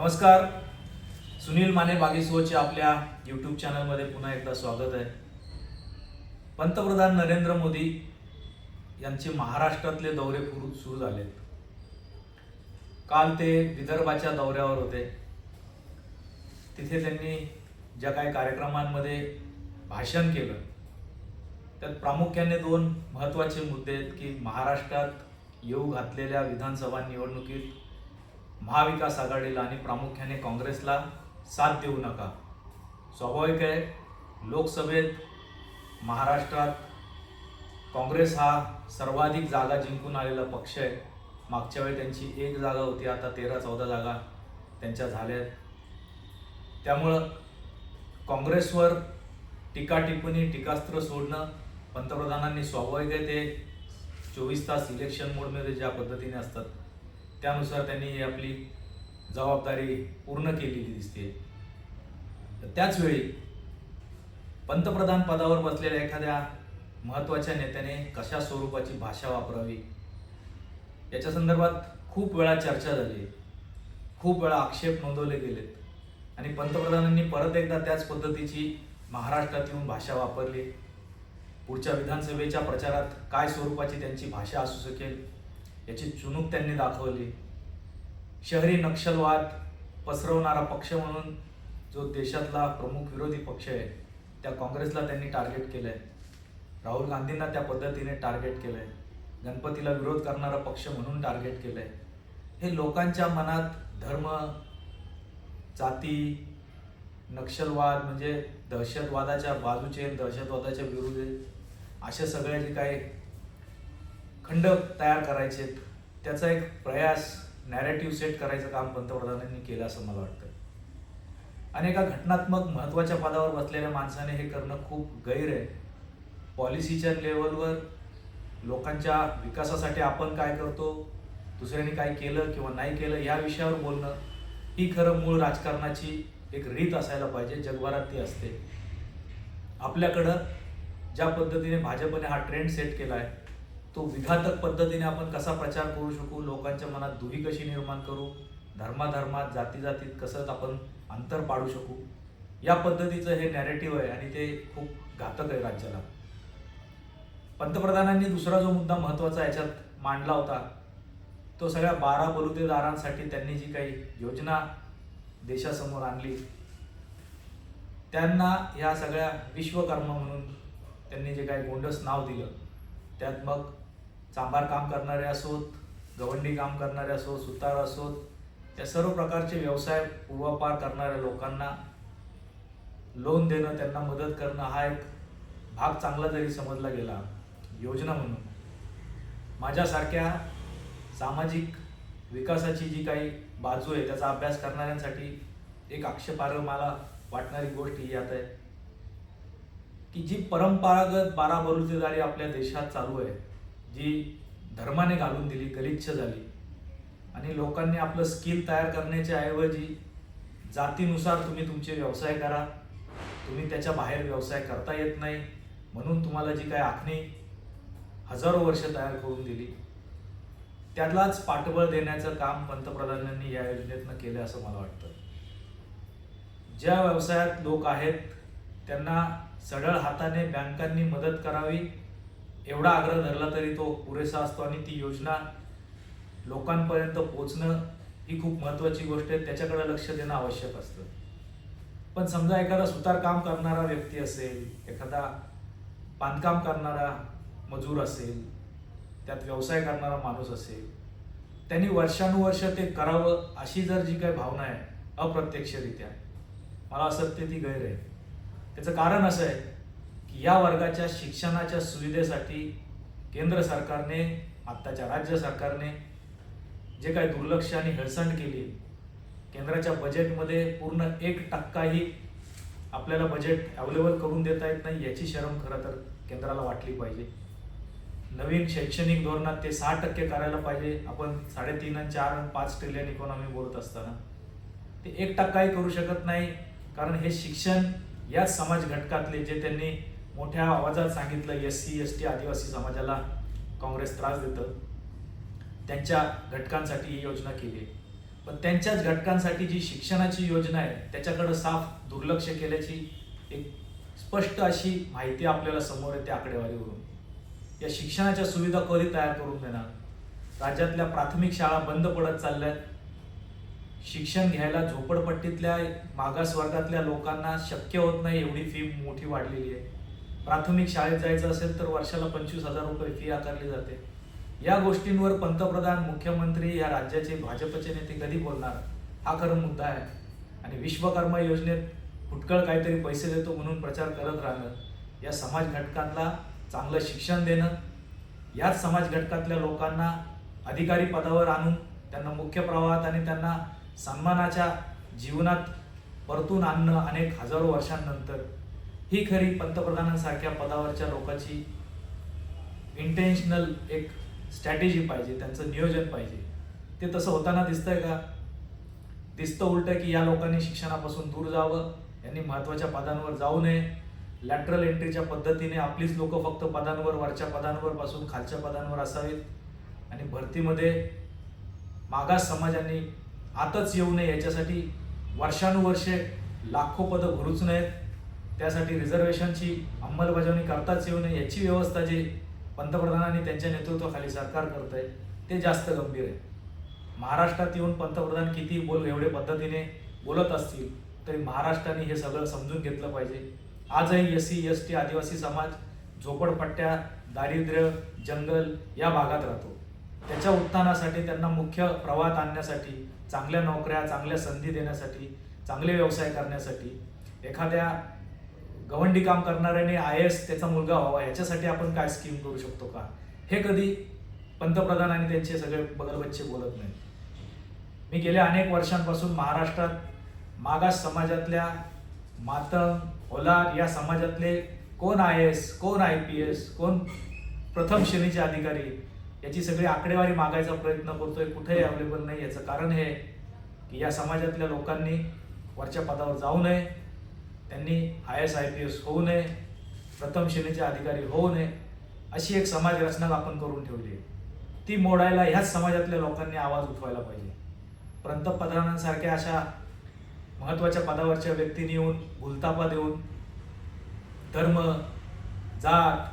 नमस्कार. सुनील माने बागेसोचे आपल्या यूट्यूब चॅनलमध्ये पुन्हा एकदा स्वागत आहे. पंतप्रधान नरेंद्र मोदी यांचे महाराष्ट्रातले दौरे सुरू झालेत. काल ते विदर्भाच्या दौऱ्यावर होते. तिथे त्यांनी ज्या काही कार्यक्रमांमध्ये भाषण केलं त्यात प्रामुख्याने दोन महत्त्वाचे मुद्दे आहेत की महाराष्ट्रात येऊ घातलेल्या विधानसभा निवडणुकीत महाविकास आघाडीला आणि प्रामुख्याने काँग्रेसला साथ देऊ नका. स्वाभाविक आहे लोकसभेत महाराष्ट्रात काँग्रेस हा सर्वाधिक जागा जिंकून आलेला पक्ष आहे. मागच्या वेळी त्यांची एक जागा होती आता तेरा चौदा जागा त्यांच्या झाल्या आहेत त्यामुळं काँग्रेसवर टीका टिप्पणी टीकास्त्र सोडणं पंतप्रधानांनी स्वाभाविक आहे ते. चोवीस तास इलेक्शन मोडमध्ये ज्या पद्धतीने असतात त्यानुसार त्यांनी ही आपली जबाबदारी पूर्ण केलेली दिसते. तर त्याचवेळी पंतप्रधान पदावर बसलेल्या एखाद्या महत्त्वाच्या नेत्याने कशा स्वरूपाची भाषा वापरावी? याच्या संदर्भात खूप वेळा चर्चा झाली. खूप वेळा आक्षेप नोंदवले गेलेत. आणि पंतप्रधानांनी परत एकदा त्याच पद्धतीची महाराष्ट्रात येऊन भाषा वापरली. पुढच्या विधानसभेच्या प्रचारात काय स्वरूपाची त्यांची भाषा असू शकेल? याची चुणूक त्यांनी दाखवली. शहरी नक्षलवाद पसरवणारा पक्ष म्हणून जो देशातला प्रमुख विरोधी पक्ष आहे त्या काँग्रेसला त्यांनी टार्गेट केलंय. राहुल गांधींना त्या पद्धतीने टार्गेट केलंय. गणपतीला विरोध करणारा पक्ष म्हणून टार्गेट केलंय. हे लोकांच्या मनात धर्म जाती नक्षलवाद म्हणजे दहशतवादाच्या बाजूचे दहशतवादाच्या विरुद्ध अशा सगळे जे काही खंड तयार करायचे. त्याचा एक प्रयास नॅरेटिव्ह सेट करायचं काम पंतप्रधानांनी केलं असं मला वाटतं. अनेका घटनात्मक महत्त्वाच्या पदावर बसलेल्या माणसाने हे करणं खूप गैर आहे. पॉलिसीच्या लेवलवर लोकांच्या विकासासाठी आपण काय करतो दुसऱ्यांनी काय केलं किंवा नाही केलं या विषयावर बोलणं ही खरं मूळ राजकारणाची एक रीत असायला पाहिजे जगभरात ती असते. आपल्याकडं ज्या पद्धतीने भाजपने हा ट्रेंड सेट केला आहे तो विघातक पद्धतीने आपण कसा प्रचार करू शकू? लोकांच्या मनात दुही कशी निर्माण करू? धर्माधर्मात जाती जातीत कसं आपण अंतर पाडू शकू? या पद्धतीचं हे नॅरेटिव्ह आहे आणि ते खूप घातक आहे राज्याला. पंतप्रधानांनी दुसरा जो मुद्दा महत्त्वाचा याच्यात मांडला होता तो सगळ्या बारा बलुतेदारांसाठी त्यांनी जी काही योजना देशासमोर आणली त्यांना ह्या सगळ्या विश्वकर्मा म्हणून त्यांनी जे काही गोंडस नाव दिलं त्यात मग चांभार काम करणारे असोत गवंडी काम करणारे असोत सुतार असोत या सर्व प्रकारचे व्यवसाय पूर्वापार करणाऱ्या लोकांना लोन देणं त्यांना मदत करणं हा एक भाग चांगला जरी समजला गेला योजना म्हणून. माझ्यासारख्या सामाजिक विकासाची जी काही बाजू आहे त्याचा अभ्यास करणाऱ्यांसाठी एक आक्षेपार्ह मला वाटणारी गोष्ट ही आता आहे की जी परंपरागत बारा आपल्या देशात चालू आहे जी धर्माने घालून दिली गलिच्छ झाली. आणि लोकांनी आपलं स्किल तयार करण्याच्या ऐवजी जातीनुसार तुम्ही तुमचे व्यवसाय करा. तुम्ही त्याच्या बाहेर व्यवसाय करता येत नाही. म्हणून तुम्हाला जी काय आखणी हजारो वर्ष तयार करून दिली. त्यातलाच पाठबळ देण्याचं काम पंतप्रधानांनी या योजनेतनं केलं असं मला वाटतं. ज्या व्यवसायात लोक आहेत त्यांना सढळ हाताने बँकांनी मदत करावी. एवढा आग्रह धरला तरी तो पुरेसा असतो आणि ती योजना लोकांपर्यंत पोचणं ही खूप महत्त्वाची गोष्ट आहे. त्याच्याकडे लक्ष देणं आवश्यक असतं. पण समजा एखादा सुतार काम करणारा व्यक्ती असेल एखादा बांधकाम करणारा मजूर असेल त्यात व्यवसाय करणारा माणूस असेल त्यांनी वर्षानुवर्ष ते करावं अशी जर जी काही भावना आहे अप्रत्यक्षरित्या मला असं वाटते ती गैर आहे. त्याचं कारण असं आहे की या वर्गाच्या शिक्षणाच्या सुविधेसाठी केंद्र सरकारने आत्ताच्या राज्य सरकारने जे काही दुर्लक्ष आणि हेळसंड केली केंद्राच्या बजेटमध्ये पूर्ण एक टक्काही आपल्याला बजेट अवेलेबल करून देता येत नाही याची शरम खरं तर केंद्राला वाटली पाहिजे. नवीन शैक्षणिक धोरणात ते सहा टक्के करायला पाहिजे. आपण साडेतीन आणि चार आणि पाच ट्रिलियन इकॉनॉमी बोलत असताना. ते एक टक्काही करू शकत नाही कारण हे शिक्षण याच समाज घटकातले जे त्यांनी मोठ्या आवाजात सांगितलं एस सी एस टी आदिवासी समाजाला काँग्रेस त्रास देतं. त्यांच्या घटकांसाठी ही योजना केली आहे. पण त्यांच्याच घटकांसाठी जी शिक्षणाची योजना आहे त्याच्याकडं साफ दुर्लक्ष केल्याची एक स्पष्ट अशी माहिती आपल्याला समोर येते आकडेवारीवरून. या शिक्षणाच्या सुविधा कधी तयार करून देणार? राज्यातल्या प्राथमिक शाळा बंद पडत चालल्यात. शिक्षण घ्यायला झोपडपट्टीतल्या मागास वर्गातल्या लोकांना शक्य होत नाही एवढी फी मोठी वाढलेली आहे. प्राथमिक शाळेत जायचं असेल तर वर्षाला पंचवीस हजार रुपये फी आकारली जाते. या गोष्टींवर पंतप्रधान मुख्यमंत्री या राज्याचे भाजपचे नेते कधी बोलणार? हा खरं मुद्दा आहे. आणि विश्वकर्मा योजनेत फुटकळ काहीतरी पैसे देतो म्हणून प्रचार करत राहणं या समाज घटकांना चांगलं शिक्षण देणं याच समाज घटकातल्या लोकांना अधिकारी पदावर आणून त्यांना मुख्य प्रवाहात आणि त्यांना सन्मानाच्या जीवनात परतून आणणं अनेक हजारो वर्षांनंतर ही खरी पंतप्रधानांसारख्या पदावरच्या लोकांची इंटेन्शनल एक स्ट्रॅटेजी पाहिजे त्यांचं नियोजन पाहिजे. ते तसं होताना दिसतंय का? दिसतं उलटं की या लोकांनी शिक्षणापासून दूर जावं यांनी महत्त्वाच्या पदांवर जाऊ नये. लॅटरल एंट्रीच्या पद्धतीने आपलीच लोकं फक्त पदांवर वरच्या पदांवर पासून खालच्या पदांवर असावीत. आणि भरतीमध्ये मागास समाजांनी आतच येऊ नये याच्यासाठी वर्षानुवर्षे लाखो पदं भरूच नयेत. त्यासाठी रिझर्वेशनची अंमलबजावणी करताच येऊ नये याची व्यवस्था जी पंतप्रधानांनी त्यांच्या नेतृत्वाखाली सरकार करत आहे ते जास्त गंभीर आहे. महाराष्ट्रात येऊन पंतप्रधान किती बोल एवढे पद्धतीने बोलत असतील तरी महाराष्ट्राने हे सगळं समजून घेतलं पाहिजे. आजही एस सी एस टी आदिवासी समाज झोपडपट्ट्या दारिद्र्य जंगल या भागात राहतो. त्याच्या उत्थानासाठी त्यांना मुख्य प्रवाहात आणण्यासाठी चांगल्या नोकऱ्या चांगल्या संधी देण्यासाठी चांगले व्यवसाय करण्यासाठी एखाद्या गवंडी काम करणाऱ्याने आय एस त्याचा मुलगा व्हावा याच्यासाठी आपण काय स्कीम करू शकतो का? हे कधी पंतप्रधान आणि त्यांचे सगळे बगलबच्चे बोलत नाहीत. मी गेल्या अनेक वर्षांपासून महाराष्ट्रात मागास समाजातल्या मातंग ओलार या समाजातले कोण आय एस कोण आय पी एस कोण प्रथम श्रेणीचे अधिकारी याची सगळी आकडेवारी मागायचा प्रयत्न करतोय कुठेही अवेलेबल नाही याचं कारण हे की या समाजातल्या लोकांनी वरच्या पदावर जाऊ नये. त्यांनी I S I P S होऊ नये प्रथम श्रेणीचे अधिकारी होऊ नये अशी एक समाज रचना आपण करून ठेवली आहे. ती मोडायला ह्याच समाजातल्या लोकांनी आवाज उठवायला पाहिजे. पंतप्रधानांसारख्या अशा महत्त्वाच्या पदावरच्या व्यक्तीने येऊन भूलतापा देऊन धर्म जात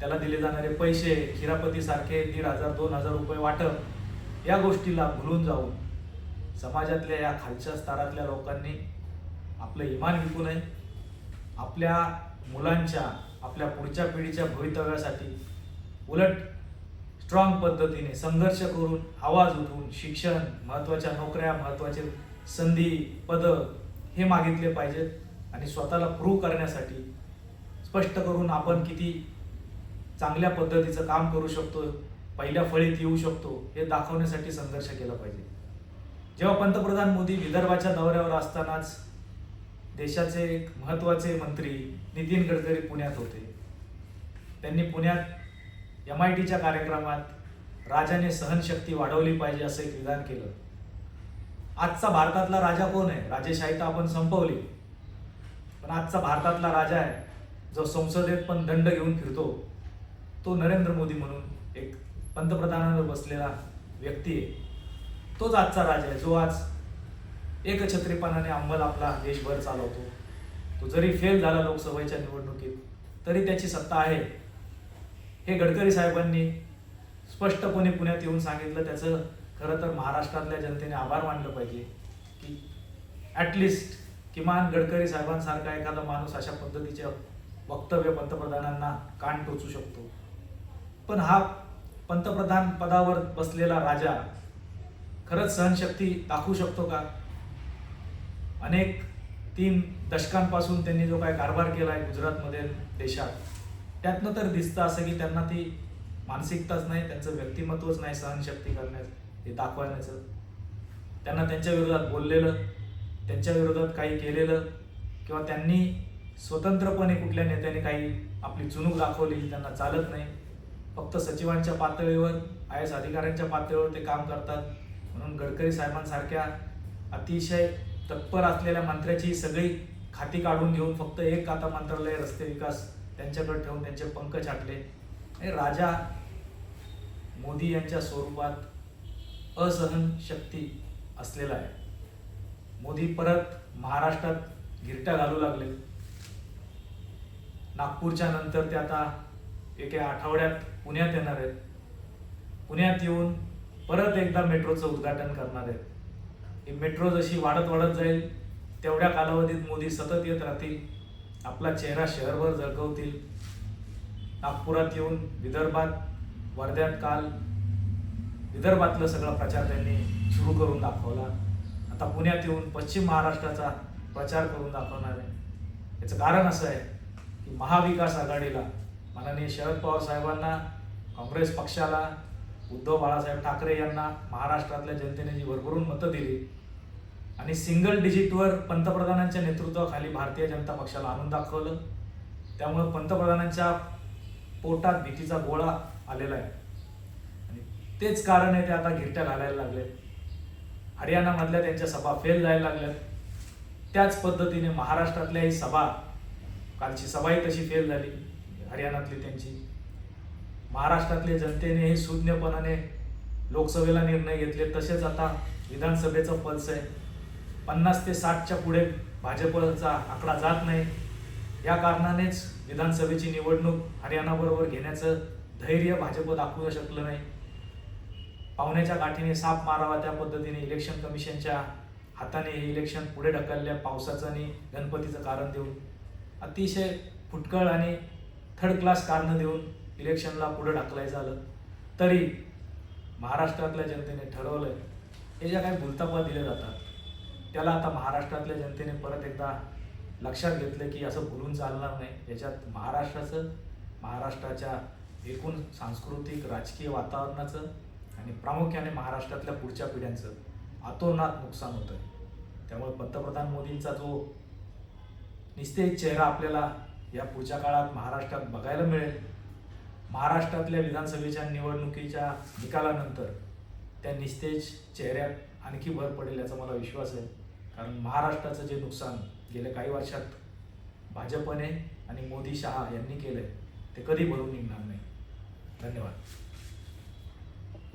त्याला दिले जाणारे पैसे खिरापतीसारखे दीड हजार दोन हजार रुपये वाटप या गोष्टीला भुलून जाऊन समाजातल्या या खालच्या स्तरातल्या लोकांनी आपलं इमान विकू नये. आपल्या मुलांच्या आपल्या पुढच्या पिढीच्या भवितव्यासाठी उलट स्ट्रॉंग पद्धतीने संघर्ष करून आवाज उठवून शिक्षण महत्त्वाच्या नोकऱ्या महत्त्वाचे संधी पदं हे मागितले पाहिजेत आणि स्वतःला प्रूव्ह करण्यासाठी स्पष्ट करून आपण किती चांगल्या पद्धतीचं काम करू शकतो पहिल्या फळीत येऊ शकतो हे दाखवण्यासाठी संघर्ष केला पाहिजे. जेव्हा पंतप्रधान मोदी विदर्भाच्या दौऱ्यावर असतानाच देशाचे एक महत्त्वाचे मंत्री नितीन गडकरी पुण्यात होते. त्यांनी पुण्यात एम आय टीच्या कार्यक्रमात राजाने सहनशक्ती वाढवली पाहिजे असं एक विधान केलं. आजचा भारतातला राजा कोण आहे? राजेशाही तर आपण संपवली. पण आजचा भारतातला राजा आहे जो संसदेत पण दंड घेऊन फिरतो तो नरेंद्र मोदी म्हणून एक पंतप्रधानांवर बसलेला व्यक्ती आहे. तोच आजचा राजा आहे जो आज एकछत्रीपणाने अंमल आपला देशभर चालवतो. तो जरी फेल झाला लोकसभेच्या निवडणुकीत तरी त्याची सत्ता आहे. हे गडकरी साहेबांनी स्पष्टपणे पुण्यात येऊन सांगितलं. त्याचं खरं तर महाराष्ट्रातल्या जनतेने आभार मानलं पाहिजे की ॲटलिस्ट किमान गडकरी साहेबांसारखा एखादा माणूस अशा पद्धतीचे वक्तव्य पंतप्रधानांना कान टोचू शकतो. पण हा पंतप्रधान पदावर बसलेला राजा खरंच सहनशक्ती दाखवू शकतो का? अनेक तीन दशकांपासून त्यांनी जो काय कारभार केला आहे गुजरातमध्ये देशात त्यातनं तर दिसतं असं की त्यांना ती मानसिकताच नाही त्यांचं व्यक्तिमत्वच नाही सहनशक्ती करण्यास हे दाखवण्याचं. त्यांना त्यांच्या विरोधात बोललेलं त्यांच्या विरोधात काही केलेलं किंवा त्यांनी स्वतंत्रपणे कुठल्या नेत्याने काही आपली चुणूक दाखवली त्यांना चालत नाही. फक्त सचिवांच्या पातळीवर आय एस अधिकाऱ्यांच्या पातळीवर ते काम करतात. म्हणून गडकरी साहेबांसारख्या अतिशय तत्पर असलेल्या मंत्र्याची सगळी खाती काढून घेऊन फक्त एक आता मंत्रालय रस्ते विकास त्यांच्याकडे ठेवून त्यांचे पंख छाटले. आणि राजा मोदी यांच्या स्वरूपात असहन शक्ती असलेला आहे. मोदी परत महाराष्ट्रात गिरट्या घालू लागले. नागपूरच्या नंतर ते आता एका आठवड्यात पुण्यात येणार आहेत. पुण्यात येऊन परत एकदा मेट्रोचं उद्घाटन करणार आहेत. मेट्रो जशी वाढत वाढत जाईल तेवढ्या कालावधीत मोदी सतत येत राहतील आपला चेहरा शहरभर झळकवतील. नागपुरात येऊन विदर्भात वर्ध्यात काल विदर्भातलं सगळा प्रचार त्यांनी सुरू करून दाखवला. आता पुण्यात येऊन पश्चिम महाराष्ट्राचा प्रचार करून दाखवणार आहे. याचं कारण असं आहे की महाविकास आघाडीला माननीय शरद पवार साहेबांना काँग्रेस पक्षाला उद्धव बाळासाहेब ठाकरे यांना महाराष्ट्रातल्या जनतेने जी भरभरून मतं दिली आणि सिंगल डिजिटवर पंतप्रधानांच्या नेतृत्वाखाली भारतीय जनता पक्षाला आणून दाखवलं त्यामुळं पंतप्रधानांच्या पोटात भीतीचा गोळा आलेला आहे. आणि तेच कारण आहे ते आता गिरट्या घालायला लागले हरियाणामधल्या त्यांच्या सभा फेल जायला लागल्यात. त्याच पद्धतीने महाराष्ट्रातल्याही सभा कालची सभाही तशी फेल झाली हरियाणातली त्यांची. महाराष्ट्रातल्या जनतेने हे शून्यपणाने लोकसभेला निर्णय घेतले. तसेच आता विधानसभेचं पल्स आहे पन्नास ते साठच्या पुढे भाजपचा आकडा जात नाही. या कारणानेच विधानसभेची निवडणूक हरियाणाबरोबर घेण्याचं धैर्य भाजप दाखवू शकलं नाही. पाहुण्याच्या गाठीने साप मारावा त्या पद्धतीने इलेक्शन कमिशनच्या हाताने हे इलेक्शन पुढे ढकलल्या पावसाचं आणि गणपतीचं कारण देऊन. अतिशय फुटकळ आणि थर्ड क्लास कारणं देऊन इलेक्शनला पुढे ढकलायचं आलं तरी महाराष्ट्रातल्या जनतेने ठरवलंय हे ज्या काही भूलतापा दिल्या जातात त्याला आता महाराष्ट्रातल्या जनतेने परत एकदा लक्षात घेतलं की असं भुलून चालणार नाही. याच्यात महाराष्ट्राचं महाराष्ट्राच्या एकूण सांस्कृतिक राजकीय वातावरणाचं आणि प्रामुख्याने महाराष्ट्रातल्या पुढच्या पिढ्यांचं अतोनात नुकसान होतं त्यामुळे पंतप्रधान मोदींचा जो निस्तेज चेहरा आपल्याला या पुढच्या काळात महाराष्ट्रात बघायला मिळेल महाराष्ट्रातल्या विधानसभेच्या निवडणुकीच्या निकालानंतर त्या निस्तेज चेहऱ्यात आणखी भर पडेल याचा मला विश्वास आहे. कारण महाराष्ट्राचं जे नुकसान गेल्या काही वर्षात भाजपने आणि मोदी शहा यांनी केलं आहे ते कधी भरून निघणार नाही. धन्यवाद.